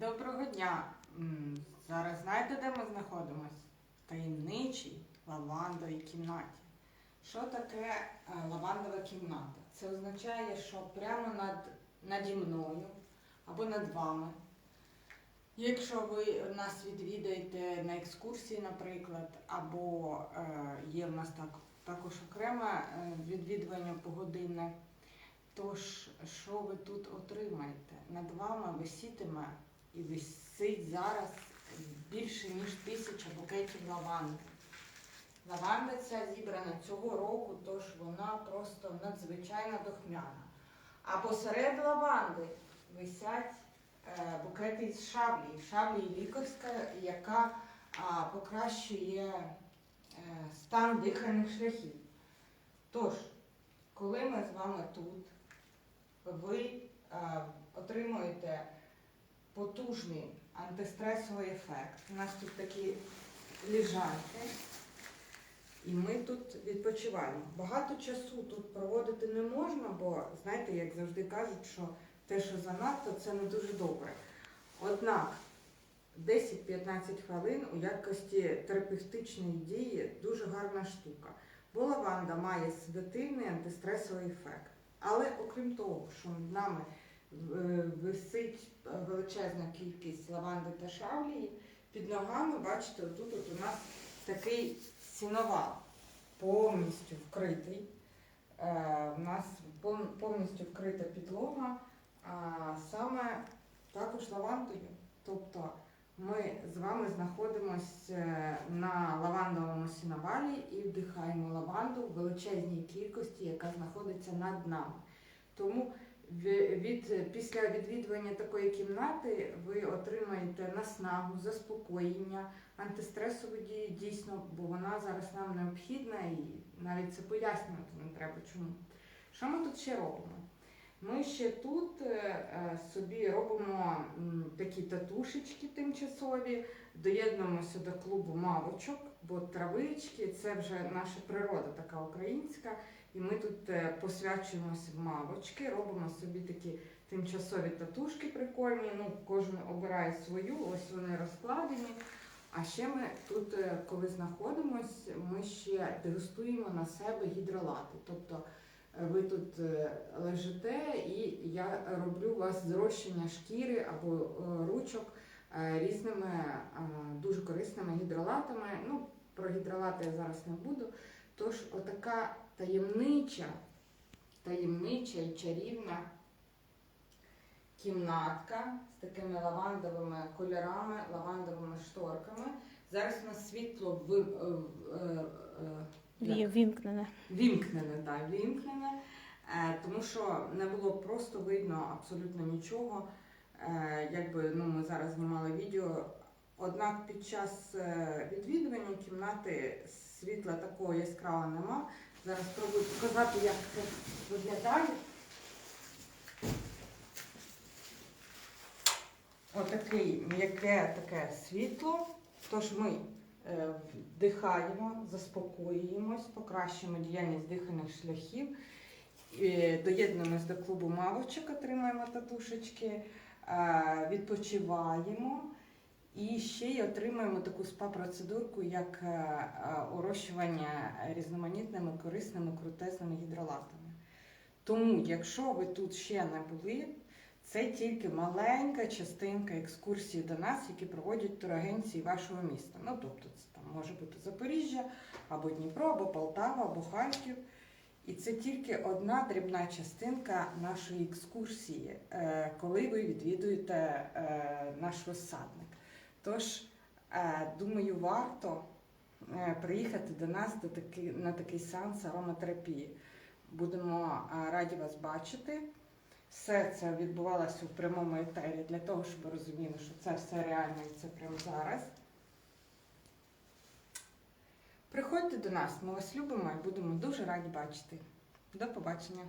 Доброго дня! Зараз знаєте, де ми знаходимось? В таємничій лавандовій кімнаті. Що таке е, лавандова кімната? Це означає, що прямо над, наді мною або над вами. Якщо ви нас відвідаєте на екскурсії, наприклад, або е, є в нас так, також окреме е, відвідування погодинне, Тож, що ви тут отримаєте? Над вами висітиме і висить зараз більше ніж тисяча букетів лаванди. Лаванда ця зібрана цього року, тож вона просто надзвичайно духмяна. А посеред лаванди висять е, букети з шаблі. Шаблі лікарська, яка покращує е, стан дихальних шляхів. Тож, коли ми з вами тут, ви е, отримуєте потужний антистресовий ефект. У нас тут такі ліжанки, і ми тут відпочиваємо. Багато часу тут проводити не можна, бо знаєте, як завжди кажуть, що те, що занадто, це не дуже добре. Однак 10-15 хвилин у якості терапевтичної дії дуже гарна штука. Бо лаванда має святильний антистресовий ефект. Але окрім того, що над нами висить величезна кількість лаванди та шавлії, під ногами, бачите, отут от у нас такий сіновал, повністю вкритий. Е, У нас повністю вкрита підлога, а саме також лавандою. Тобто ми з вами знаходимося на лавандовому сіновалі і вдихаємо лаванду в величезній кількості, яка знаходиться над нами. Тому від, після відвідування такої кімнати ви отримаєте наснагу, заспокоєння, антистресову дію дійсно, бо вона зараз нам необхідна і навіть це пояснювати не треба чому. Що ми тут ще робимо? Ми ще тут е, е, собі робимо такі татушечки тимчасові, доєднуємося до клубу мавочок, бо травички це вже наша природа така українська. І ми тут е, посвячуємося в мавочки, робимо собі такі тимчасові татушки прикольні. Ну, кожен обирає свою, ось вони розкладені. А ще ми тут, е, коли знаходимось, ми ще дегустуємо на себе гідролати. Тобто е, ви тут лежите, і я роблю у вас зрощення шкіри або ручок різними дуже корисними гідролатами. Ну, про гідролати я зараз не буду. Тож, отака таємнича, таємнича і чарівна кімнатка з такими лавандовими кольорами, лавандовими шторками. Зараз у нас світло ви, е, е, е, як? Вімкнене. Вімкнене, вімкнене, е, тому що не було просто видно абсолютно нічого. Якби ну, ми зараз знімали відео. Однак під час е, відвідування кімнати світла такого яскравого нема. Зараз спробую показати, як це виглядає. Отакий м'яке таке світло. Тож ми е, вдихаємо, заспокоюємось, покращуємо діяльність дихальних шляхів, доєднуємось до клубу мавочок, отримуємо татушечки, е, відпочиваємо і ще й отримуємо таку спа-процедурку, як е, е, урощування різноманітними корисними крутезними гідролатами. Тому, якщо ви тут ще не були, це тільки маленька частинка екскурсії до нас, які проводять турагенції вашого міста. Ну, тобто, це там може бути Запоріжжя, або Дніпро, або Полтава, або Харків. І це тільки одна дрібна частинка нашої екскурсії, е, коли ви відвідуєте наш розсадник. Тож, е, думаю, варто е, приїхати до нас на такий сеанс ароматерапії. Будемо е, раді вас бачити. Все це відбувалося у прямому етері для того, щоб ви розуміли, що це все реально і це прямо зараз. Приходьте до нас, ми вас любимо і будемо дуже раді бачити. До побачення!